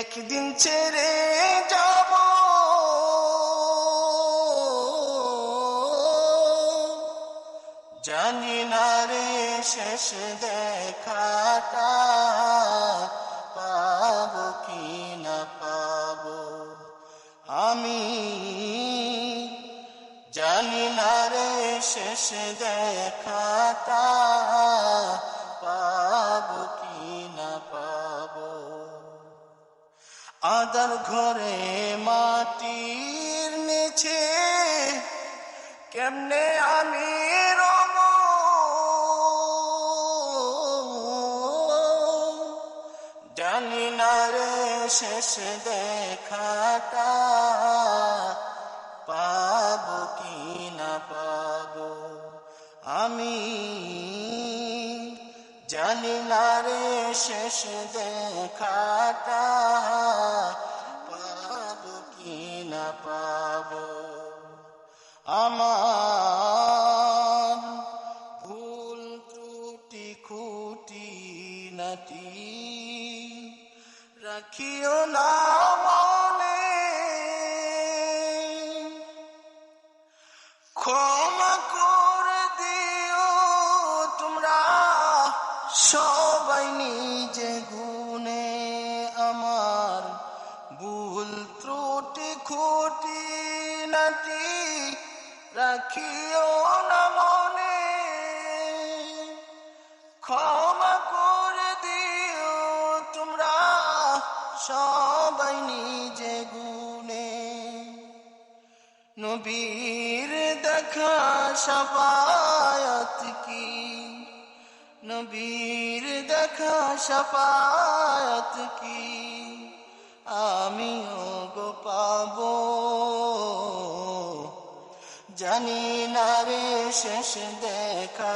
একদিন ছেড়ে যাব। জানি না রে শেষ দেখাটা পাব কি না পাবো। আমি জানি না রে শেষ দেখাটা পাব কি আদার ঘরে মাটির নিচে, কেমনে আমি জানি না রে শেষ দেখাটা, পাবো কি না পাবো? আমি জানি না রে শেষ দেখাটা নাটি রাখিও না মনে। ক্ষমা করে দিও তোমরা সবাই নিজে গুনে আমার ভুল ত্রুটি খুটি নাটি রাখিও সবাই নিজে গুনে নবীর দেখা সাফায়াত কি? নবীর দেখা সাফায়াত কি? আমিও গো পাবো। জানি না রে শেষ দেখাটা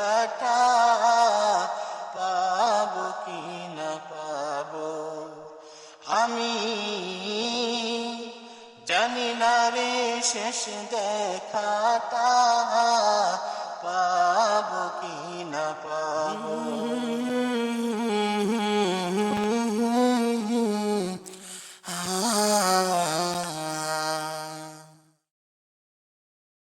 আমি জানি না রে শেষ দেখাটা পাব কি না পাব